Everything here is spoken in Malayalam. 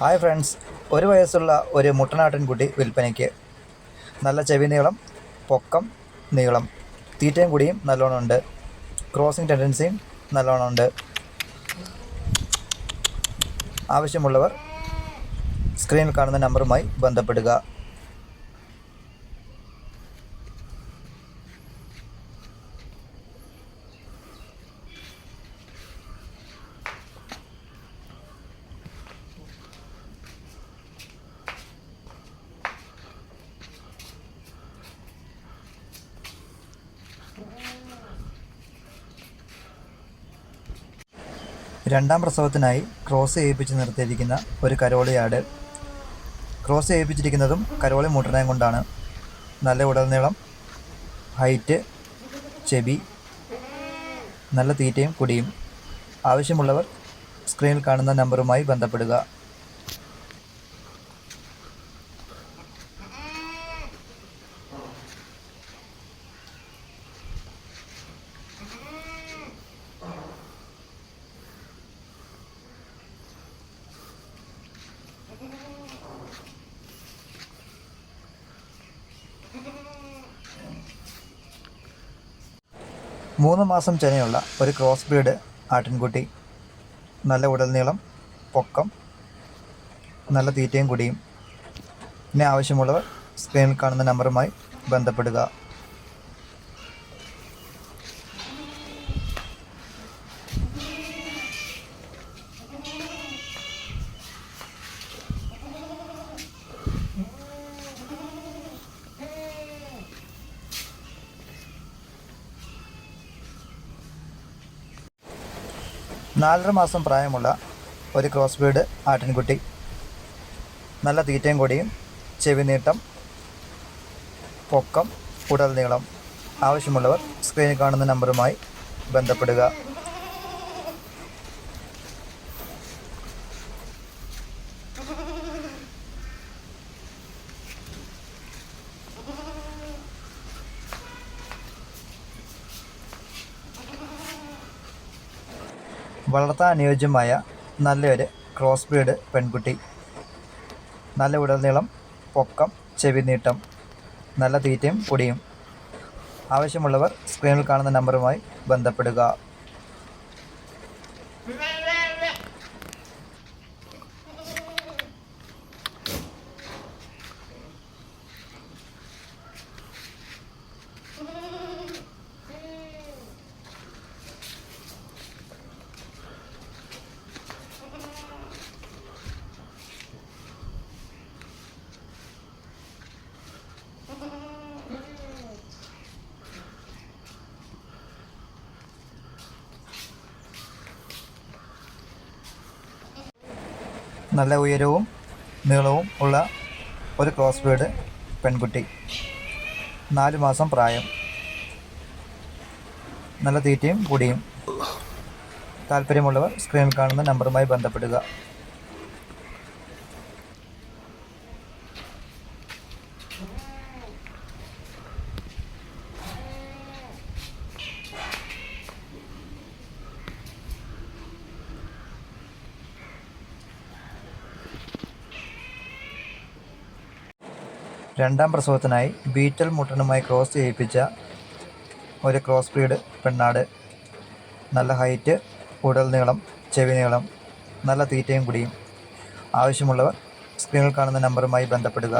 Hi friends. ഒരു വയസ്സുള്ള ഒരു മുട്ടനാട്ടിൻകുട്ടി വിൽപ്പനയ്ക്ക് നല്ല ചെവി നീളം പൊക്കം നീളം തീറ്റയും കൂടിയും നല്ലോണം ഉണ്ട്. ക്രോസിംഗ് ടെൻഡൻസിയും നല്ലോണം ഉണ്ട്. ആവശ്യമുള്ളവർ സ്ക്രീനിൽ കാണുന്ന നമ്പറുമായി ബന്ധപ്പെടുക. രണ്ടാം പ്രസവത്തിനായി ക്രോസ് ചെയ്യിപ്പിച്ച് നിർത്തിയിരിക്കുന്ന ഒരു കരോളിയാട്. ക്രോസ് ചെയ്യിപ്പിച്ചിരിക്കുന്നതും കരോളി മുട്ടനയും കൊണ്ടാണ്. നല്ല ഉടൽനീളം ഹൈറ്റ് ചെബി നല്ല തീറ്റയും കുടിയും. ആവശ്യമുള്ളവർ സ്ക്രീനിൽ കാണുന്ന നമ്പറുമായി ബന്ധപ്പെടുക. മൂന്ന് മാസം ചെനയുള്ള ഒരു ക്രോസ് ബ്രീഡ് ആട്ടിൻകുട്ടി. നല്ല ഉടൽനീളം പൊക്കം നല്ല തീറ്റയും കുടിയും. പിന്നെ ആവശ്യമുള്ളവർ സ്ക്രീനിൽ കാണുന്ന നമ്പറുമായി ബന്ധപ്പെടുക. നാലര മാസം പ്രായമുള്ള ഒരു ക്രോസ് ബീഡ് ആട്ടിൻകുട്ടി. നല്ല തീറ്റയും കൊടിയും ചെവി നീട്ടം പൊക്കം ഉടൽ നീളം. ആവശ്യമുള്ളവർ സ്ക്രീനിൽ കാണുന്ന നമ്പറുമായി ബന്ധപ്പെടുക. വളർത്താൻ അനുയോജ്യമായ നല്ലൊരു ക്രോസ് ബ്രീഡ് പെൺകുട്ടി. നല്ല ഉടൽനീളം പൊക്കം ചെവി നീട്ടം നല്ല തീറ്റയും പൊടിയും. ആവശ്യമുള്ളവർ സ്ക്രീനിൽ കാണുന്ന നമ്പറുമായി ബന്ധപ്പെടുക. നല്ല ഉയരവും നീളവും ഉള്ള ഒരു ക്രോസ് ബീഡ് പെൺകുട്ടി. നാല് മാസം പ്രായം. നല്ല തീറ്റയും പൊടിയും. താല്പര്യമുള്ളവർ സ്ക്രീനിൽ കാണുന്ന നമ്പറുമായി ബന്ധപ്പെടുക. രണ്ടാം പ്രസവത്തിനായി ബീറ്റൽ മുട്ടനുമായി ക്രോസ് ചെയ്യിപ്പിച്ച ഒരു ക്രോസ് ബ്രീഡ് പെണ്ണാട്. നല്ല ഹൈറ്റ് ഉടൽ നീളം ചെവി നീളം നല്ല തീറ്റയും കുടിയും. ആവശ്യമുള്ളവർ സ്ക്രീനിൽ കാണുന്ന നമ്പറുമായി ബന്ധപ്പെടുക.